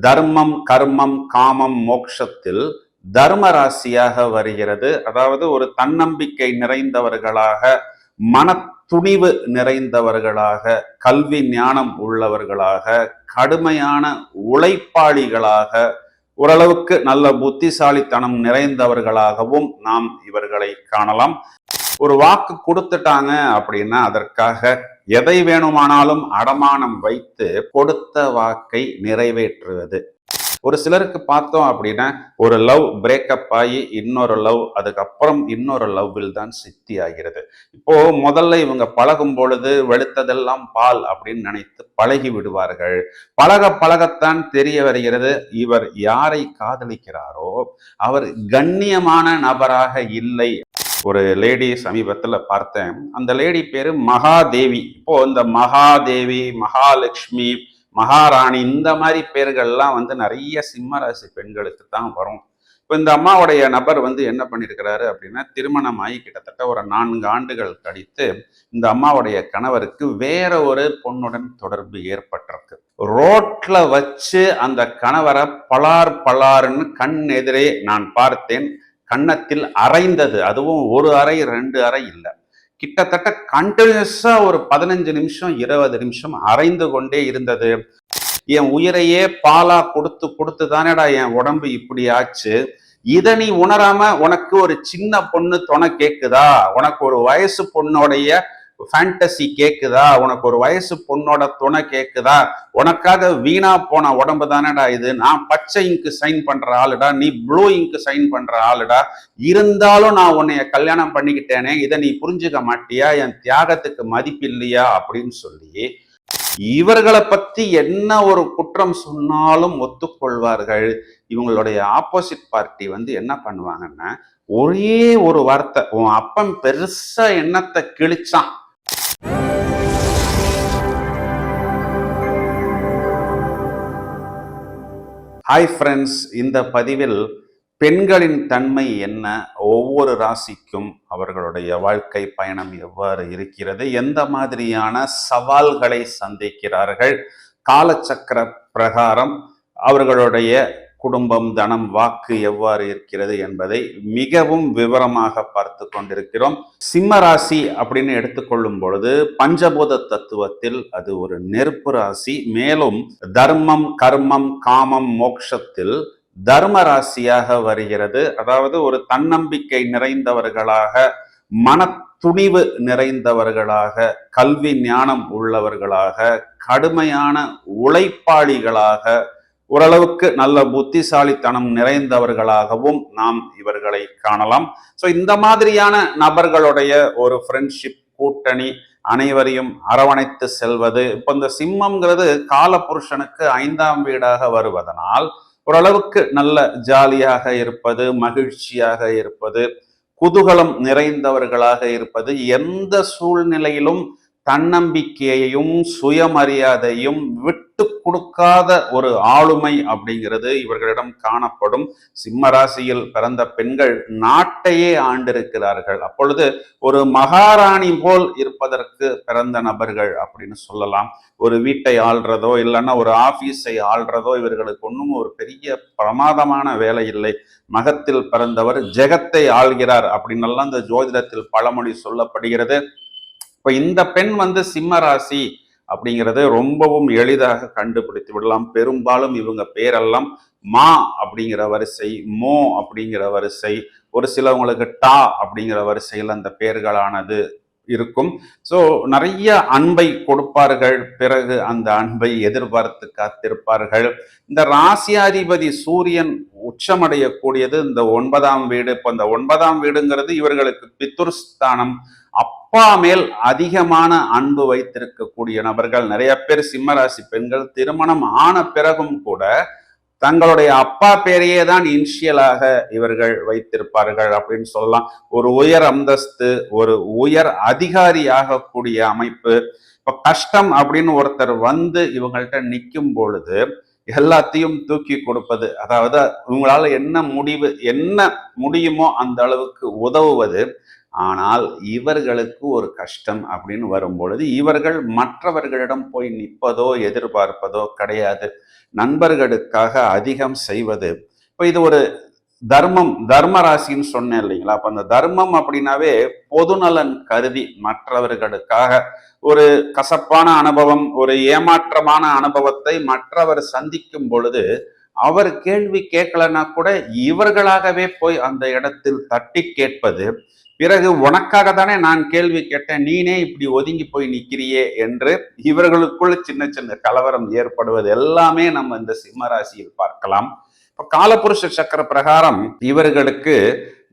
தர்மம் கர்மம் காமம் மோக்ஷத்தில் தர்ம ராசியாக வருகிறது. அதாவது ஒரு தன்னம்பிக்கை நிறைந்தவர்களாக மன துணிவு நிறைந்தவர்களாக கல்வி ஞானம் உள்ளவர்களாக கடுமையான உழைப்பாளிகளாக ஓரளவுக்கு நல்ல புத்திசாலித்தனம் நிறைந்தவர்களாகவும் நாம் இவர்களை காணலாம். ஒரு வாக்கு கொடுத்துட்டாங்க அப்படின்னா அதற்காக எதை வேணுமானாலும் அடமானம் வைத்து கொடுத்த வாக்கை நிறைவேற்றுவது. ஒரு சிலருக்கு பார்த்தோம் அப்படின்னா ஒரு லவ் பிரேக்கப் ஆகி இன்னொரு லவ் அதுக்கப்புறம் இன்னொரு லவ்வில் தான் சித்தி ஆகிறது. இப்போ முதல்ல இவங்க பழகும் பொழுது வெளுத்ததெல்லாம் பால் அப்படின்னு நினைத்து பழகி விடுவார்கள். பழக பழகத்தான் தெரிய வருகிறது இவர் யாரை காதலிக்கிறாரோ அவர் கண்ணியமான நபராக இல்லை ஒரு லேடி சமீபத்தில் பார்த்தேன். அந்த லேடி பேரு மகாதேவி. இப்போ இந்த மகாதேவி மகாலட்சுமி மகாராணி இந்த மாதிரி பேர்கள்லாம் வந்து நிறைய சிம்மராசி பெண்களுக்கு தான் வரும். இப்போ இந்த அம்மாவுடைய நபர் வந்து என்ன பண்ணியிருக்கிறாரு அப்படின்னா திருமணம் ஆகி கிட்டத்தட்ட ஒரு நான்கு ஆண்டுகள் கழித்து இந்த அம்மாவுடைய கணவருக்கு வேற ஒரு பொண்ணுடன் தொடர்பு ஏற்பட்டிருக்கு. ரோட்ல வச்சு அந்த கணவரை பலார் பலார்னு கண் எதிரே நான் பார்த்தேன். கன்னத்தில் அரைந்தது. அதுவும் ஒரு அறை ரெண்டு அறை இல்லை. கிட்டத்தட்ட கண்டினியூஸாக ஒரு பதினஞ்சு நிமிஷம் இருபது நிமிஷம் அரைந்து கொண்டே இருந்தது. என் உயிரையே பாலா கொடுத்து கொடுத்து தானேடா என் உடம்பு இப்படி ஆச்சு? இதை நீ உணராம உனக்கு ஒரு சின்ன பொண்ணு துணை கேக்குதா? உனக்கு ஒரு வயசு பொண்ணுடைய ஃபேண்டசி கேக்குதா? உனக்கு ஒரு வயசு பொண்ணோட துணை கேக்குதா? உனக்காக வீணா போன உடம்பு தானடா இது? நான் பச்சை இங்கு சைன் பண்ற ஆளுடா. நீ ப்ளூ இங்கு சைன் பண்ற ஆளுடா. இருந்தாலும் நான் உன்னைய கல்யாணம் பண்ணிக்கிட்டேனே. இதை நீ புரிஞ்சுக்க மாட்டியா? என் தியாகத்துக்கு மதிப்பு இல்லையா? அப்படின்னு சொல்லி இவர்களை பத்தி என்ன ஒரு குற்றம் சொன்னாலும் ஒத்துக்கொள்வார்கள். இவங்களுடைய ஆப்போசிட் பார்ட்டி வந்து என்ன பண்ணுவாங்கன்னா ஒரே ஒரு வார்த்தை உன் அப்பன் பெருசா எண்ணத்தை கிழிச்சான்? ஹாய் ஃப்ரெண்ட்ஸ் இந்த பதிவில் பெண்களின் தன்மை என்ன? ஒவ்வொரு ராசிக்கும் அவர்களுடைய வாழ்க்கை பயணம் எவ்வாறு இருக்கிறது? எந்த மாதிரியான சவால்களை சந்திக்கிறார்கள்? காலச்சக்கர பிரகாரம் அவர்களுடைய குடும்பம் தனம் வாக்கு எவ்வாறு இருக்கிறது என்பதை மிகவும் விவரமாக பார்த்து கொண்டிருக்கிறோம். சிம்ம ராசி அப்படின்னு எடுத்துக்கொள்ளும் பொழுது பஞ்சபூத தத்துவத்தில் அது ஒரு நெருப்பு ராசி. மேலும் தர்மம் கர்மம் காமம் மோக்ஷத்தில் தர்ம ராசியாக வருகிறது. அதாவது ஒரு தன்னம்பிக்கை நிறைந்தவர்களாக மன துணிவு நிறைந்தவர்களாக கல்வி ஞானம் உள்ளவர்களாக கடுமையான உழைப்பாளிகளாக ஓரளவுக்கு நல்ல புத்திசாலித்தனம் நிறைந்தவர்களாகவும் நாம் இவர்களை காணலாம். ஸோ இந்த மாதிரியான நபர்களுடைய ஒரு ஃப்ரெண்ட்ஷிப் கூட்டணி அனைவரையும் அரவணைத்து செல்வது இப்போ இந்த சிம்மம்ங்கிறது காலபுருஷனுக்கு ஐந்தாம் வீடாக வருவதனால் ஓரளவுக்கு நல்ல ஜாலியாக இருப்பது மகிழ்ச்சியாக இருப்பது குதூகலம் நிறைந்தவர்களாக இருப்பது எந்த சூழ்நிலையிலும் தன்னம்பிக்கையையும் சுயமரியாதையும் விட்டு கொடுக்காத ஒரு ஆளுமை அப்படிங்கிறது இவர்களிடம் காணப்படும். சிம்ம ராசியில் பிறந்த பெண்கள் நாட்டையே ஆண்டிருக்கிறார்கள். அப்பொழுது ஒரு மகாராணி போல் இருப்பதற்கு பிறந்த நபர்கள் அப்படின்னு சொல்லலாம். ஒரு வீட்டை ஆள்றதோ இல்லைன்னா ஒரு ஆபீஸை ஆள்றதோ இவர்களுக்கு ஒன்றும் ஒரு பெரிய பிரமாதமான வேலை இல்லை. மகத்தில் பிறந்தவர் ஜெகத்தை ஆள்கிறார் அப்படின்னெல்லாம் இந்த ஜோதிடத்தில் பழமொழி சொல்லப்படுகிறது. இப்போ இந்த பெண் வந்து சிம்ம ராசி அப்படிங்கிறது ரொம்பவும் எளிதாக கண்டுபிடித்து விடலாம். பெரும்பாலும் இவங்க பேரெல்லாம் மா அப்படிங்கிற வரிசை மோ அப்படிங்கிற வரிசை ஒரு சிலவங்களுக்கு டா அப்படிங்கிற வரிசையில் அந்த பெயர்களானது இருக்கும். ஸோ நிறைய அன்பை கொடுப்பார்கள் பிறகு அந்த அன்பை எதிர்பார்த்து காத்திருப்பார்கள். இந்த ராசியாதிபதி சூரியன் உச்சமடையக்கூடியது இந்த ஒன்பதாம் வீடு. இப்போ இந்த ஒன்பதாம் வீடுங்கிறது இவர்களுக்கு பித்துர்ஸ்தானம் அப்பா மேல் அதிகமான அன்பு வைத்திருக்கக்கூடிய நபர்கள் நிறைய பேர் சிம்மராசி பெண்கள். திருமணம் ஆன பிறகும் கூட தங்களுடைய அப்பா பேரையே தான் இனிஷியலாக இவர்கள் வைத்திருப்பார்கள் அப்படின்னு சொல்லலாம். ஒரு உயர் அந்தஸ்து ஒரு உயர் அதிகாரியாக கூடிய அமைப்பு. இப்ப கஷ்டம் அப்படின்னு ஒருத்தர் வந்து இவங்கள்ட்ட நிற்கும் பொழுது எல்லாத்தையும் தூக்கி கொடுப்பது அதாவது இவங்களால என்ன முடிவு என்ன முடியுமோ அந்த அளவுக்கு உதவுவது ஆனால் இவர்களுக்கு ஒரு கஷ்டம் அப்படின்னு வரும்பொழுது இவர்கள் மற்றவர்களிடம் போய் நிற்பதோ எதிர்பார்ப்பதோ கிடையாது. நண்பர்களுக்காக அதிகம் செய்வது. இப்போ இது ஒரு தர்மம் தர்ம ராசின்னு சொன்னேன் இல்லைங்களா? அப்போ அந்த தர்மம் அப்படின்னாவே பொதுநலன் கருதி மற்றவர்களுக்காக ஒரு கசப்பான அனுபவம் ஒரு ஏமாற்றமான அனுபவத்தை மற்றவர் சந்திக்கும் பொழுது அவர் கேள்வி கேட்கலன்னா கூட இவர்களாகவே போய் அந்த இடத்தில் தட்டி கேட்பது பிறகு உனக்காக தானே நான் கேள்வி கேட்டேன் நீனே இப்படி ஒதுங்கி போய் நிக்கிறியே என்று இவர்களுக்குள்ள சின்ன சின்ன கலவரம் ஏற்படுவது எல்லாமே நம்ம இந்த சிம்ம ராசியில் பார்க்கலாம். இப்ப காலபுருஷ சக்கர பிரகாரம் இவர்களுக்கு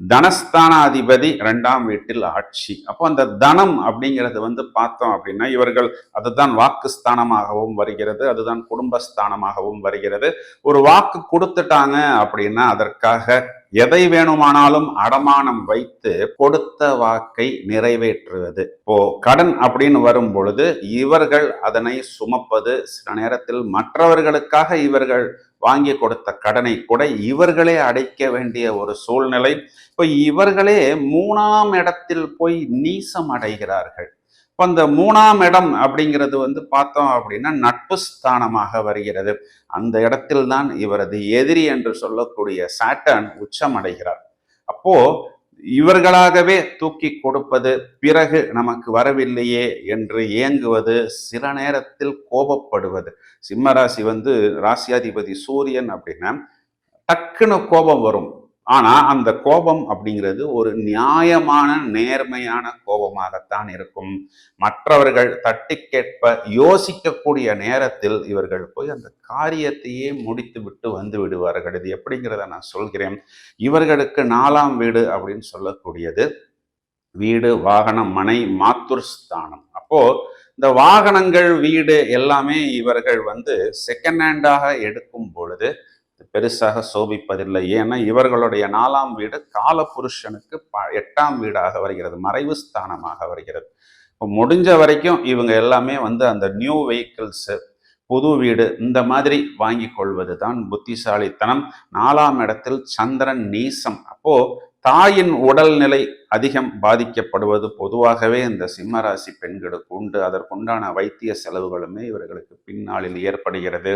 தனஸ்தானாதிபதி ரெண்டாம் வீட்டில் ஆட்சி. அப்போ அந்த தனம் அப்படிங்கிறது வந்து பார்த்தோம் அப்படின்னா இவர்கள் அதுதான் வாக்கு ஸ்தானமாகவும் வருகிறது அதுதான் குடும்பஸ்தானமாகவும் வருகிறது. ஒரு வாக்கு கொடுத்துட்டாங்க அப்படின்னா அதற்காக எதை வேணுமானாலும் அடமானம் வைத்து கொடுத்த வாக்கை நிறைவேற்றுவது. இப்போ கடன் அப்படின்னு வரும் பொழுது இவர்கள் அதனை சுமப்பது சில நேரத்தில் மற்றவர்களுக்காக இவர்கள் வாங்கி கொடுத்த கடனை கூட இவர்களே அடைக்க வேண்டிய ஒரு சூழ்நிலை. இப்போ இவர்களே மூணாம் இடத்தில் போய் நீசம் அடைகிறார்கள். இப்போ அந்த மூணாம் இடம் அப்படிங்கிறது வந்து பார்த்தோம் அப்படின்னா நட்பு ஸ்தானமாக வருகிறது. அந்த இடத்தில் தான் இவரது எதிரி என்று சொல்லக்கூடிய சாட்டன் உச்சம் அடைகிறார். அப்போ இவர்களாகவே தூக்கி கொடுப்பது பிறகு நமக்கு வரவில்லையே என்று ஏங்குவது சில நேரத்தில் கோபப்படுவது. சிம்மராசி வந்து ராசியாதிபதி சூரியன் அப்படின்னா டக்குன்னு கோபம் வரும். ஆனால் அந்த கோபம் அப்படிங்கிறது ஒரு நியாயமான நேர்மையான கோபமாகத்தான் இருக்கும். மற்றவர்கள் தட்டி கேட்ப யோசிக்கக்கூடிய நேரத்தில் இவர்கள் போய் அந்த காரியத்தையே முடித்து விட்டு வந்து விடுவார்கள். இது எப்படிங்கிறத நான் சொல்கிறேன். இவர்களுக்கு நாலாம் வீடு அப்படின்னு சொல்லக்கூடியது. வீடு வாகனம் மனை மாத்துர் ஸ்தானம். அப்போ இந்த வாகனங்கள் வீடு எல்லாமே இவர்கள் வந்து செகண்ட் ஹேண்டாக எடுக்கும் பொழுது பெருசாக சோபிப்பதில்லை. ஏன்னா இவர்களுடைய நாலாம் வீடு காலபுருஷனுக்கு ப எட்டாம் வீடாக வருகிறது. மறைவு ஸ்தானமாக வருகிறது. இப்போ முடிஞ்ச வரைக்கும் இவங்க எல்லாமே வந்து அந்த நியூ வெஹிக்கிள்ஸு புது வீடு இந்த மாதிரி வாங்கி கொள்வது தான் புத்திசாலித்தனம். நாலாம் இடத்தில் சந்திரன் நீசம். அப்போ தாயின் உடல்நிலை அதிகம் பாதிக்கப்படுவது பொதுவாகவே இந்த சிம்மராசி பெண்களுக்கு உண்டு. அதற்குண்டான வைத்திய செலவுகளுமே இவர்களுக்கு பின்னாளில் ஏற்படுகிறது.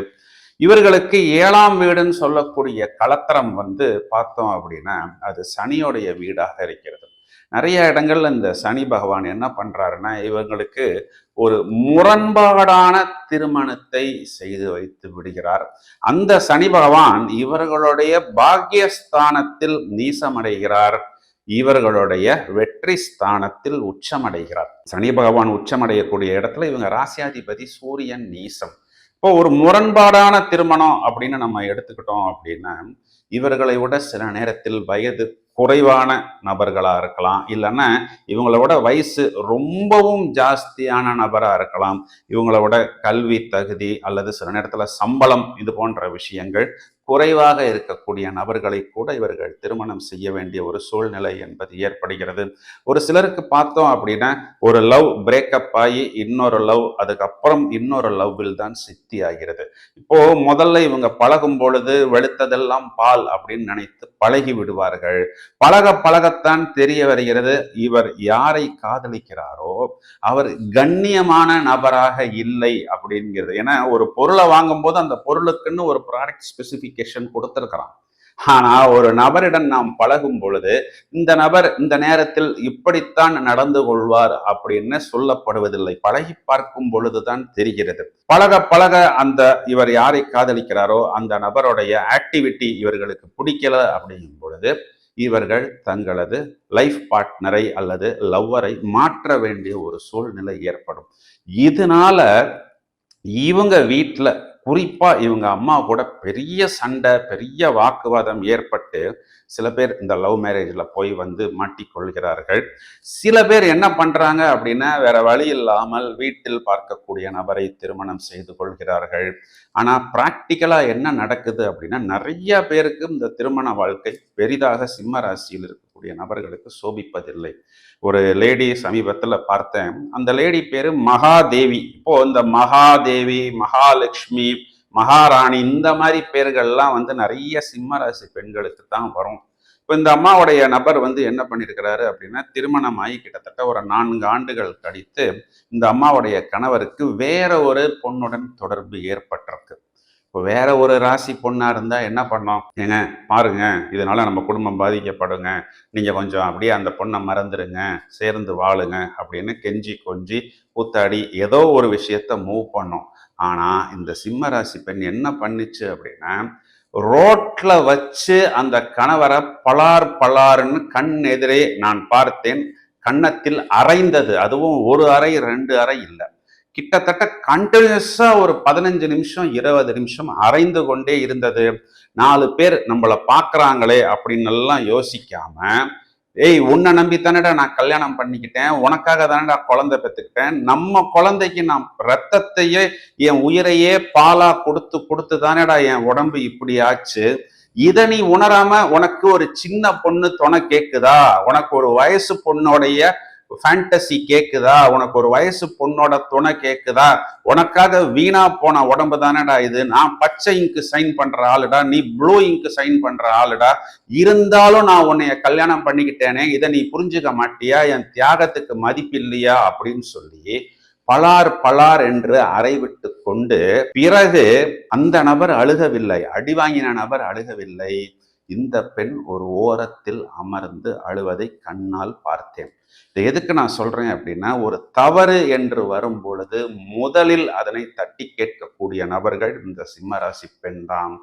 இவர்களுக்கு ஏழாம் வீடுன்னு சொல்லக்கூடிய கலத்தரம் வந்து பார்த்தோம் அப்படின்னா அது சனியோடைய வீடாக இருக்கிறது. நிறைய இடங்கள்ல இந்த சனி பகவான் என்ன பண்றாருன்னா இவங்களுக்கு ஒரு முரண்பாடான திருமணத்தை செய்து வைத்து விடுகிறார். அந்த சனி பகவான் இவர்களுடைய பாக்கியஸ்தானத்தில் நீசமடைகிறார். இவர்களுடைய வெற்றி ஸ்தானத்தில் உச்சமடைகிறார். சனி பகவான் உச்சமடையக்கூடிய இடத்துல இவங்க ராசியாதிபதி சூரியன் நீசம். இப்போ ஒரு முரண்பாடான திருமணம் அப்படின்னு நம்ம எடுத்துக்கிட்டோம் அப்படின்னா இவர்களை விட சில நேரத்தில் வயது குறைவான நபர்களாக இருக்கலாம். இல்லைன்னா இவங்கள விட வயசு ரொம்பவும் ஜாஸ்தியான நபராக இருக்கலாம். இவங்கள விட கல்வி தகுதி அல்லது சில நேரத்தில் சம்பளம் இது போன்ற விஷயங்கள் குறைவாக இருக்கக்கூடிய நபர்களை கூட இவர்கள் திருமணம் செய்ய வேண்டிய ஒரு சூழ்நிலை என்பது ஏற்படுகிறது. ஒரு சிலருக்கு பார்த்தோம் அப்படின்னா ஒரு லவ் பிரேக்கப் ஆகி இன்னொரு லவ் அதுக்கப்புறம் இன்னொரு லவ்வில் தான் சித்தி ஆகிறது. இப்போ முதல்ல இவங்க பழகும் பொழுது வெளுத்ததெல்லாம் பால் அப்படின்னு நினைத்து பழகி விடுவார்கள். பழக பழகத்தான் தெரிய வருகிறது இவர் யாரை காதலிக்கிறாரோ அவர் கண்ணியமான நபராக இல்லை அப்படிங்கிறது. ஏன்னா ஒரு பொருளை வாங்கும் போது அந்த பொருளுக்குன்னு ஒரு ப்ராடக்ட் ஸ்பெசிஃபிக் நோட்டிஃபிகேஷன் கொடுத்துருக்கிறான். ஆனா ஒரு நபரிடம் நாம் பழகும் பொழுது இந்த நபர் இந்த நேரத்தில் இப்படித்தான் நடந்து கொள்வார் அப்படின்னு சொல்லப்படுவதில்லை. பழகி பார்க்கும் பொழுதுதான் தெரிகிறது. பழக பழக அந்த இவர் யாரை காதலிக்கிறாரோ அந்த நபருடைய ஆக்டிவிட்டி இவர்களுக்கு பிடிக்கல அப்படிங்கும் பொழுது இவர்கள் தங்களது லைஃப் பார்ட்னரை அல்லது லவ்வரை மாற்ற வேண்டிய ஒரு சூழ்நிலை ஏற்படும். இதனால இவங்க வீட்டில் குறிப்பாக இவங்க அம்மா கூட பெரிய சண்டை பெரிய வாக்குவாதம் ஏற்பட்டு சில பேர் இந்த லவ் மேரேஜில் போய் வந்து மாட்டிக்கொள்கிறார்கள் சில பேர் என்ன பண்ணுறாங்க அப்படின்னா வேற வழி இல்லாமல் வீட்டில் பார்க்கக்கூடிய நபரை திருமணம் செய்து கொள்கிறார்கள். ஆனால் ப்ராக்டிக்கலாக என்ன நடக்குது அப்படின்னா நிறைய பேருக்கு இந்த திருமண வாழ்க்கை பெரிதாக சிம்ம ராசியில் இருக்கக்கூடிய நபர்களுக்கு சோபிப்பதில்லை. ஒரு லேடி சமீபத்தில் பார்த்தேன். அந்த லேடி பேரு மகாதேவி. இப்போ இந்த மகாதேவி மகாலட்சுமி மகாராணி இந்த மாதிரி பேர்கள்லாம் வந்து நிறைய சிம்மராசி பெண்களுக்கு தான் வரும். இப்போ இந்த அம்மாவுடைய நபர் வந்து என்ன பண்ணியிருக்கிறாரு அப்படின்னா திருமணம் ஆகி கிட்டத்தட்ட ஒரு நான்கு ஆண்டுகள் கழித்து இந்த அம்மாவுடைய கணவருக்கு வேற ஒரு பொண்ணுடன் தொடர்பு ஏற்பட்டிருக்கு. இப்போ வேற ஒரு ராசி பொண்ணா இருந்தா என்ன பண்ணோம்? ஏங்க பாருங்க இதனால நம்ம குடும்பம் பாதிக்கப்படுங்க. நீங்க கொஞ்சம் அப்படியே அந்த பொண்ணை மறந்துடுங்க சேர்ந்து வாழுங்க அப்படின்னு கெஞ்சி கொஞ்சி கூத்தாடி ஏதோ ஒரு விஷயத்த மூவ் பண்ணோம். ஆனா இந்த சிம்ம ராசி பெண் என்ன பண்ணுச்சு அப்படின்னா ரோட்ல வச்சு அந்த கணவரை பலார் பலார்னு கண் எதிரே நான் பார்த்தேன். கன்னத்தில் அரைந்தது. அதுவும் ஒரு அறை ரெண்டு அறை இல்லை. கிட்டத்தட்ட கண்டினியூஸா ஒரு பதினஞ்சு நிமிஷம் இருபது நிமிஷம் அரைந்து கொண்டே இருந்தது. நாலு பேர் நம்மளை பார்க்குறாங்களே அப்படின்னு எல்லாம் யோசிக்காம ஏய் உன்னை நம்பி தானடா நான் கல்யாணம் பண்ணிக்கிட்டேன். உனக்காக தானடா குழந்தை பெற்றுக்கிட்டேன் நம்ம குழந்தைக்கு நான் ரத்தத்தையே என் உயிரையே பாலா கொடுத்து கொடுத்து தானடா என் உடம்பு இப்படி ஆச்சு. இதை நீ உணராம உனக்கு ஒரு சின்ன பொண்ணு துணை கேட்குதா உனக்கு ஒரு வயசு பொண்ணுடைய ஃபேண்டசி கேக்குதா? உனக்கு ஒரு வயசு பொண்ணோட துணை கேக்குதா? உனக்காக வீணா போன உடம்பு தானடா இது? நான் பச்சை இங்கு சைன் பண்ற ஆளுடா. நீ ப்ளூ இங்கு சைன் பண்ற ஆளுடா. இருந்தாலும் நான் உன்னைய கல்யாணம் பண்ணிக்கிட்டேனே. இதை நீ புரிஞ்சுக்க மாட்டியா? என் தியாகத்துக்கு மதிப்பு இல்லையா? அப்படின்னு சொல்லி பலார் பலார் என்று அறைவிட்டு கொண்டு பிறகு அந்த நபர் அழுகவில்லை. அடி வாங்கின நபர் அழுகவில்லை. இந்த பெண் ஒரு ஓரத்தில் அமர்ந்து அழுவதை கண்ணால் பார்த்தேன். இதை எதுக்கு நான் சொல்றேன் அப்படின்னா ஒரு தவறு என்று வரும் பொழுது முதலில் அதனை தட்டி கேட்கக்கூடிய நபர்கள் இந்த சிம்மராசி பெண் தான்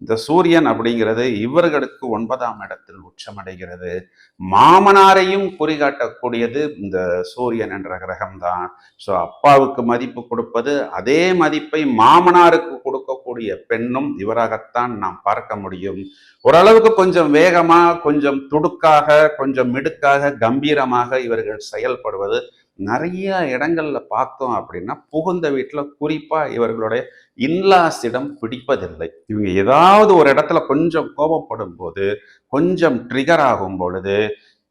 இந்த சூரியன் அப்படிங்கிறது இவர்களுக்கு ஒன்பதாம் இடத்தில் உச்சமடைகிறது. மாமனாரையும் குறிகாட்டக்கூடியது இந்த சூரியன் என்ற கிரகம் தான் ஸோ அப்பாவுக்கு மதிப்பு கொடுப்பது அதே மதிப்பை மாமனாருக்கு கொடுக்க இருக்கக்கூடிய பெண்ணும் இவராகத்தான் நாம் பார்க்க முடியும். ஓரளவுக்கு கொஞ்சம் வேகமா கொஞ்சம் துடுக்காக கொஞ்சம் மிடுக்காக கம்பீரமாக இவர்கள் செயல்படுவது நிறைய இடங்கள்ல பார்த்தோம் அப்படின்னா புகுந்த வீட்டில் குறிப்பா இவர்களுடைய இன்லாஸிடம் பிடிப்பதில்லை. இவங்க ஏதாவது ஒரு இடத்துல கொஞ்சம் கோபப்படும் போது கொஞ்சம் ட்ரிகர் ஆகும் பொழுது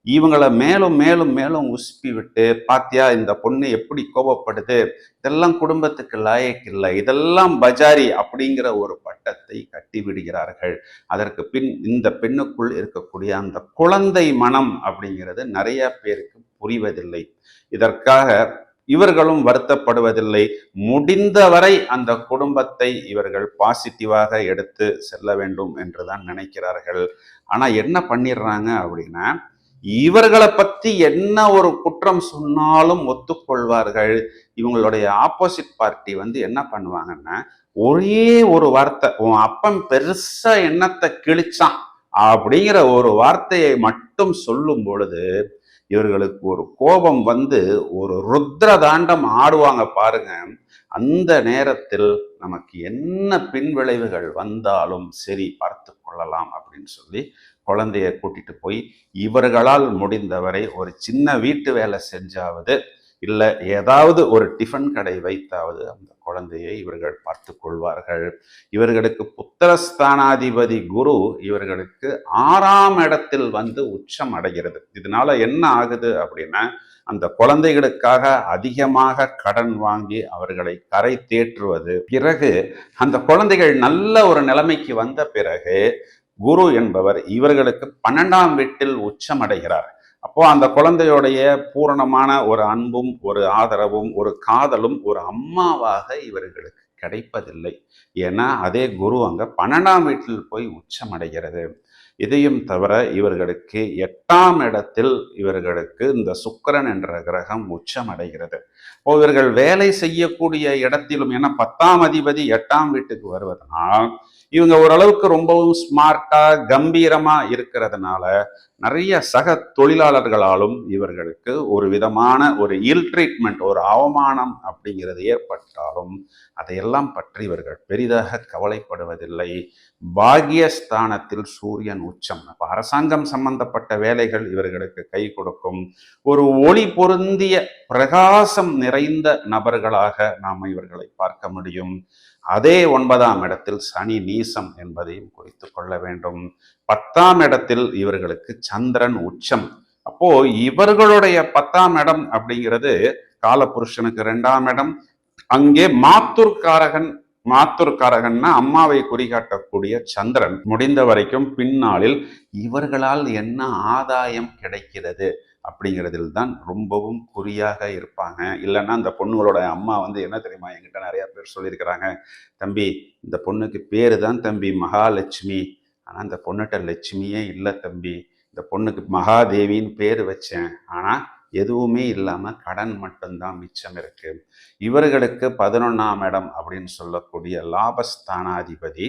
இவங்களை மேலும் மேலும் மேலும் உசுப்பி விட்டு பாத்தியா இந்த பொண்ணு எப்படி கோபப்படுது? இதெல்லாம் குடும்பத்துக்கு லாயக்கு இல்லை. இதெல்லாம் பஜாரி அப்படிங்கிற ஒரு பட்டத்தை கட்டி விடுகிறார்கள். அதற்கு பின் இந்த பெண்ணுக்குள் இருக்கக்கூடிய அந்த குழந்தை மனம் அப்படிங்கிறது நிறைய பேருக்கு புரிவதில்லை. இதற்காக இவர்களும் வருத்தப்படுவதில்லை. முடிந்தவரை அந்த குடும்பத்தை இவர்கள் பாசிட்டிவாக எடுத்து செல்ல வேண்டும் என்றுதான் நினைக்கிறார்கள். ஆனா என்ன பண்ணிடுறாங்க அப்படின்னா இவர்களை பத்தி என்ன ஒரு குற்றம் சொன்னாலும் ஒத்துக்கொள்வார்கள். இவங்களுடைய ஆப்போசிட் பார்ட்டி வந்து என்ன பண்ணுவாங்கன்னா ஒரே ஒரு வார்த்தை உன் அப்பன் பெருசா எண்ணத்தை கிழிச்சான்? அப்படிங்கிற ஒரு வார்த்தையை மட்டும் சொல்லும் பொழுது இவர்களுக்கு ஒரு கோபம் வந்து ஒரு ருத்ர தாண்டம் ஆடுவாங்க பாருங்க. அந்த நேரத்தில் நமக்கு என்ன பின்விளைவுகள் வந்தாலும் சரி பார்த்து கொள்ளலாம் அப்படின்னு சொல்லி குழந்தைய கூட்டிட்டு போய் இவர்களால் முடிந்தவரை ஒரு சின்ன வீட்டு வேலை செஞ்சாவது இல்லை ஏதாவது ஒரு டிஃபன் கடை வைத்தாவது அந்த குழந்தையை இவர்கள் பார்த்து கொள்வார்கள். இவர்களுக்கு புத்திரஸ்தானாதிபதி குரு இவர்களுக்கு ஆறாம் இடத்தில் வந்து உச்சம் அடைகிறது. இதனால என்ன ஆகுது அப்படின்னா அந்த குழந்தைகளுக்காக அதிகமாக கடன் வாங்கி அவர்களை கரை தேற்றுவது. பிறகு அந்த குழந்தைகள் நல்ல ஒரு நிலைமைக்கு வந்த பிறகு குரு என்பவர் இவர்களுக்கு பன்னெண்டாம் வீட்டில் உச்சம் அடைகிறார் அப்போ அந்த குழந்தையுடைய பூரணமான ஒரு அன்பும் ஒரு ஆதரவும் ஒரு காதலும் ஒரு அம்மாவாக இவர்களுக்கு கிடைப்பதில்லை. ஏன்னா அதே குரு அங்க பன்னெண்டாம் வீட்டில் போய் உச்சம் அடைகிறது இதையும் தவிர இவர்களுக்கு எட்டாம் இடத்தில் இவர்களுக்கு இந்த சுக்கரன் என்ற கிரகம் உச்சம் அடைகிறது இப்போ இவர்கள் வேலை செய்யக்கூடிய இடத்திலும் ஏன்னா பத்தாம் அதிபதி எட்டாம் வீட்டுக்கு வருவதனால் இவங்க ஓரளவுக்கு ரொம்பவும் ஸ்மார்ட்டா கம்பீரமா இருக்கிறதுனால நிறைய சக தொழிலாளர்களாலும் இவர்களுக்கு ஒரு விதமான ஒரு இல் ட்ரீட்மெண்ட் ஒரு அவமானம் அப்படிங்கிறது ஏற்பட்டாலும் அதையெல்லாம் பற்றி இவர்கள் பெரிதாக கவலைப்படுவதில்லை. பாகியஸ்தானத்தில் சூரியன் உச்சம். அப்போ அரசாங்கம் சம்பந்தப்பட்ட வேலைகள் இவர்களுக்கு கை கொடுக்கும். ஒரு ஒளி பொருந்திய பிரகாசம் நிறைந்த நபர்களாக நாம் இவர்களை பார்க்க முடியும். அதே ஒன்பதாம் இடத்தில் சனி நீசம் என்பதையும் குறித்து கொள்ள வேண்டும். பத்தாம் இடத்தில் இவர்களுக்கு சந்திரன் உச்சம். அப்போ இவர்களுடைய பத்தாம் இடம் அப்படிங்கிறது காலபுருஷனுக்கு ரெண்டாம் இடம். அங்கே மாத்தூர்காரகன் மாத்தூர்காரகன்னா அம்மாவை குறிகாட்டக்கூடிய சந்திரன். முடிந்த வரைக்கும் பின்னாளில் இவர்களால் என்ன ஆதாயம் கிடைக்கிறது அப்படிங்கிறதில் தான் ரொம்பவும் குறியாக இருப்பாங்க. இல்லைன்னா அந்த பொண்ணுகளோட அம்மா வந்து என்ன தெரியுமா? என்கிட்ட நிறைய பேர் சொல்லியிருக்கிறாங்க. தம்பி இந்த பொண்ணுக்கு பேரு தான் தம்பி மகாலட்சுமி. ஆனால் அந்த பொண்ணுகிட்ட லட்சுமியே இல்லை தம்பி. இந்த பொண்ணுக்கு மகாதேவின்னு பேர் வச்சேன். ஆனால் எதுவுமே இல்லாமல் கடன் மட்டும்தான் மிச்சம் இருக்குது இவர்களுக்கு பதினொன்றாம் இடம் அப்படின்னு சொல்லக்கூடிய லாபஸ்தானாதிபதி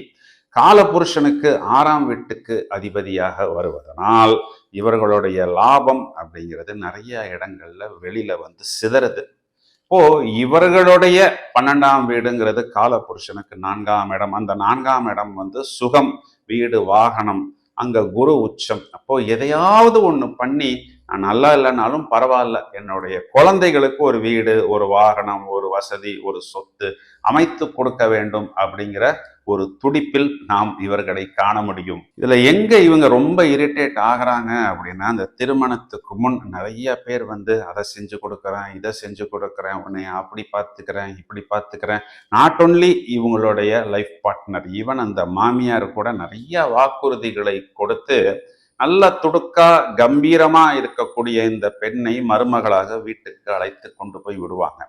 காலபுருஷனுக்கு ஆறாம் வீட்டுக்கு அதிபதியாக வருவதனால் இவர்களுடைய லாபம் அப்படிங்கிறது நிறைய இடங்கள்ல வெளியில வந்து சிதறுது. இப்போ இவர்களுடைய பன்னெண்டாம் வீடுங்கிறது காலபுருஷனுக்கு நான்காம் இடம். அந்த நான்காம் இடம் வந்து சுகம் வீடு வாகனம் அங்க குரு உச்சம். அப்போ எதையாவது ஒன்று பண்ணி நான் நல்லா இல்லைனாலும் பரவாயில்ல. என்னுடைய குழந்தைகளுக்கு ஒரு வீடு ஒரு வாகனம் ஒரு வசதி ஒரு சொத்து அமைத்து கொடுக்க வேண்டும் அப்படிங்கிற ஒரு துடிப்பில் நாம் இவர்களை காண முடியும். இதுல எங்க இவங்க ரொம்ப இரிட்டேட் ஆகிறாங்க அப்படின்னா அந்த திருமணத்துக்கு முன் நிறைய பேர் வந்து அதை செஞ்சு கொடுக்குறேன் இதை செஞ்சு கொடுக்குறேன் உன்னை அப்படி பார்த்துக்கிறேன் இப்படி பார்த்துக்கிறேன். நாட் ஒன்லி இவங்களுடைய லைஃப் பார்ட்னர் ஈவன் அந்த மாமியார் கூட நிறைய வாக்குறுதிகளை கொடுத்து நல்ல துடுக்கா கம்பீரமா இருக்கக்கூடிய இந்த பெண்ணை மருமகளாக வீட்டுக்கு அழைத்து கொண்டு போய் விடுவாங்க.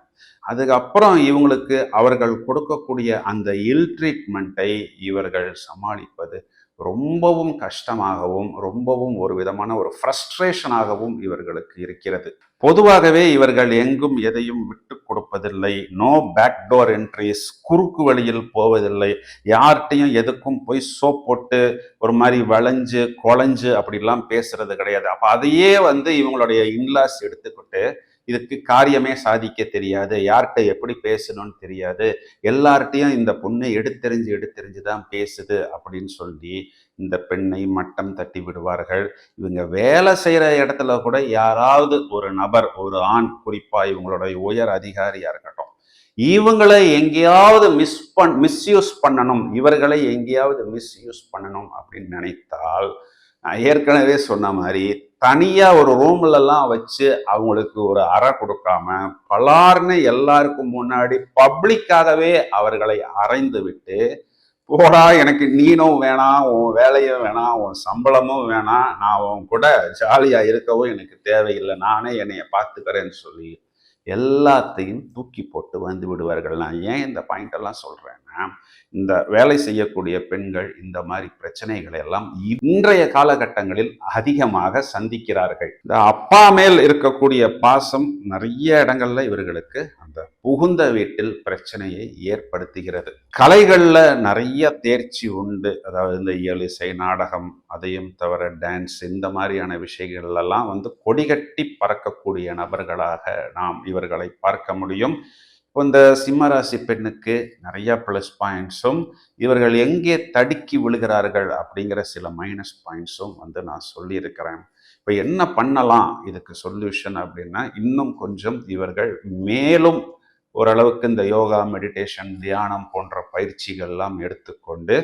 அதுக்கப்புறம் இவங்களுக்கு அவர்கள் கொடுக்கக்கூடிய அந்த இல் ட்ரீட்மெண்ட்டை இவர்கள் சமாளிப்பது ரொம்பவும் கஷ்டமாகவும் ரொம்பவும் ஒரு விதமான ஒரு ஃப்ரஸ்ட்ரேஷனாகவும் இவர்களுக்கு இருக்கிறது. பொதுவாகவே இவர்கள் எங்கும் எதையும் விட்டு கொடுப்பதில்லை. நோ பேக்டோர் என்ட்ரிஸ் குறுக்கு வழியில் போவதில்லை. யார்கிட்டையும் எதுக்கும் போய் சோப் போட்டு ஒரு மாதிரி வளைஞ்சு குழஞ்சு அப்படிலாம் பேசுறது கிடையாது. அப்போ அதையே வந்து இவங்களுடைய இன்லாஸ் எடுத்துக்கிட்டு இதுக்கு காரியமே சாதிக்க தெரியாது. யார்கிட்ட எப்படி பேசணும்னு தெரியாது. எல்லார்ட்டையும் இந்த பொண்ணு எடுத்தெறிஞ்சு எடுத்தெறிஞ்சு தான் பேசுது அப்படின்னு சொல்லி இந்த பெண்ணை மட்டம் தட்டி விடுவார்கள். இவங்க வேலை செய்கிற இடத்துல கூட யாராவது ஒரு நபர் ஒரு ஆண் குறிப்பாக இவங்களுடைய உயர் அதிகாரியாக இருக்கட்டும் இவங்களை எங்கேயாவது மிஸ் பண் மிஸ்யூஸ் பண்ணணும். இவர்களை எங்கேயாவது மிஸ்யூஸ் பண்ணணும் அப்படின்னு நினைத்தால் நான் ஏற்கனவே சொன்ன மாதிரி தனியாக ஒரு ரூம்லலாம் வச்சு அவங்களுக்கு ஒரு அறை கொடுக்காம பலார்னு எல்லாருக்கும் முன்னாடி பப்ளிக்காகவே அவர்களை அரைந்து விட்டு போடா எனக்கு நீனும் வேணாம் உன் வேலையும் வேணாம் உன் சம்பளமும் வேணாம் நான் உன் கூட ஜாலியாக இருக்கவும் எனக்கு தேவையில்லை நானே என்னைய பார்த்துக்கிறேன்னு சொல்லி எல்லாத்தையும் தூக்கி போட்டு வந்து விடுவார்கள் நான் ஏன் இந்த பாயிண்ட் எல்லாம் சொல்றேன்னா இந்த வேலை செய்யக்கூடிய பெண்கள் இந்த மாதிரி பிரச்சனைகளை எல்லாம் இன்றைய காலகட்டங்களில் அதிகமாக சந்திக்கிறார்கள். இந்த அப்பா மேல் இருக்கக்கூடிய பாசம் நிறைய இடங்கள்ல இவர்களுக்கு அந்த புகுந்த வீட்டில் பிரச்சனையை ஏற்படுத்துகிறது. கலைகள்ல நிறைய தேர்ச்சி உண்டு. அதாவது இந்த இயலிசை நாடகம் அதையும் தவிர டான்ஸ் இந்த மாதிரியான விஷயங்கள்லாம் வந்து கொடிகட்டி பறக்கக்கூடிய நபர்களாக நாம் இவர்களை பார்க்க முடியும். இப்போ இந்த சிம்மராசி பெண்ணுக்கு நிறைய ப்ளஸ் பாயிண்ட்ஸும் இவர்கள் எங்கே தடுக்கி விழுகிறார்கள் அப்படிங்கிற சில மைனஸ் பாயிண்ட்ஸும் வந்து நான் சொல்லியிருக்கிறேன். இப்போ என்ன பண்ணலாம் இதுக்கு சொல்யூஷன் அப்படின்னா இன்னும் கொஞ்சம் இவர்கள் மேலும் ஓரளவுக்கு இந்த யோகா மெடிடேஷன் தியானம் போன்ற பயிற்சிகள்லாம் எடுத்துக்கொண்டு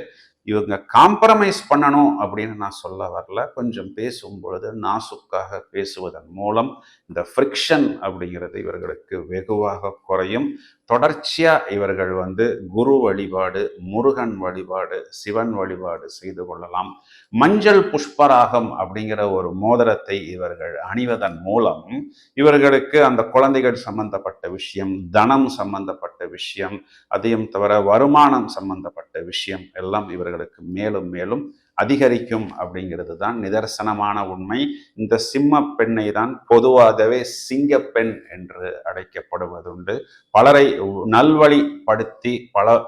இவங்க காம்ப்ரமைஸ் பண்ணணும் அப்படின்னு நான் சொல்ல வரல. கொஞ்சம் பேசும் பொழுது நாசுக்காக பேசுவதன் மூலம் இந்த ஃப்ரிக்ஷன் அப்படிங்கிறது இவர்களுக்கு வெகுவாக குறையும். தொடர்ச்சியாக இவர்கள் வந்து குரு வழிபாடு முருகன் வழிபாடு சிவன் வழிபாடு செய்து கொள்ளலாம். மஞ்சள் புஷ்பராகம் அப்படிங்கிற ஒரு மோதிரத்தை இவர்கள் அணிவதன் மூலம் இவர்களுக்கு அந்த குழந்தைகள் சம்பந்தப்பட்ட விஷயம் தனம் சம்பந்தப்பட்ட விஷயம் அதையும் தவிர வருமானம் சம்பந்தப்பட்ட விஷயம் எல்லாம் இவர்களுக்கு மேலும் மேலும் அதிகரிக்கும் அப்படிங்கிறது தான் நிதர்சனமான உண்மை. இந்த சிம்ம பெண்ணை தான் பொதுவாகவே சிங்கப்பெண் என்று அழைக்கப்படுவதுண்டு. பலரை நல்வழிப்படுத்தி பல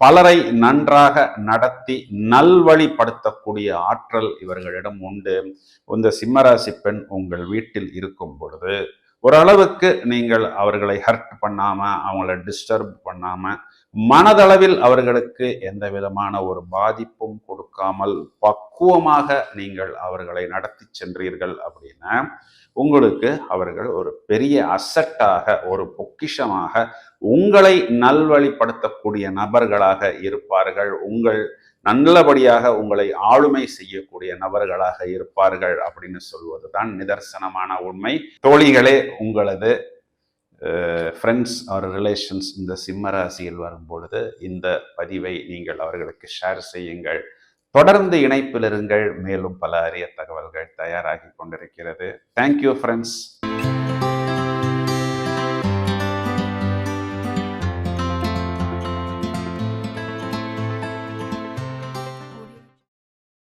பலரை நன்றாக நடத்தி நல்வழிப்படுத்தக்கூடிய ஆற்றல் இவர்களிடம் உண்டு. இந்த சிம்மராசி பெண் உங்கள் வீட்டில் இருக்கும் பொழுது ஓரளவுக்கு நீங்கள் அவர்களை ஹர்ட் பண்ணாமல் அவங்கள டிஸ்டர்ப் பண்ணாமல் மனதளவில் அவர்களுக்கு எந்த விதமான ஒரு பாதிப்பும் கொடுக்காமல் பக்குவமாக நீங்கள் அவர்களை நடத்தி சென்றீர்கள் அப்படின்னா உங்களுக்கு அவர்கள் ஒரு பெரிய அசட்டாக ஒரு பொக்கிஷமாக உங்களை நல்வழிப்படுத்தக்கூடிய நபர்களாக இருப்பார்கள். உங்கள் நல்லபடியாக உங்களை ஆளுமை செய்யக்கூடிய நபர்களாக இருப்பார்கள் அப்படின்னு சொல்வது தான் நிதர்சனமான உண்மை. தோழிகளே உங்களது ஃப்ரெண்ட்ஸ் ஆர் ரிலேஷன்ஸ் இந்த சிம்ம ராசியில் வரும்பொழுது இந்த பதிவை நீங்கள் அவர்களுக்கு ஷேர் செய்யுங்கள். தொடர்ந்து இணைப்பில் இருங்கள் மேலும் பல அரிய தகவல்கள் தயாராகி கொண்டிருக்கிறது. Thank you friends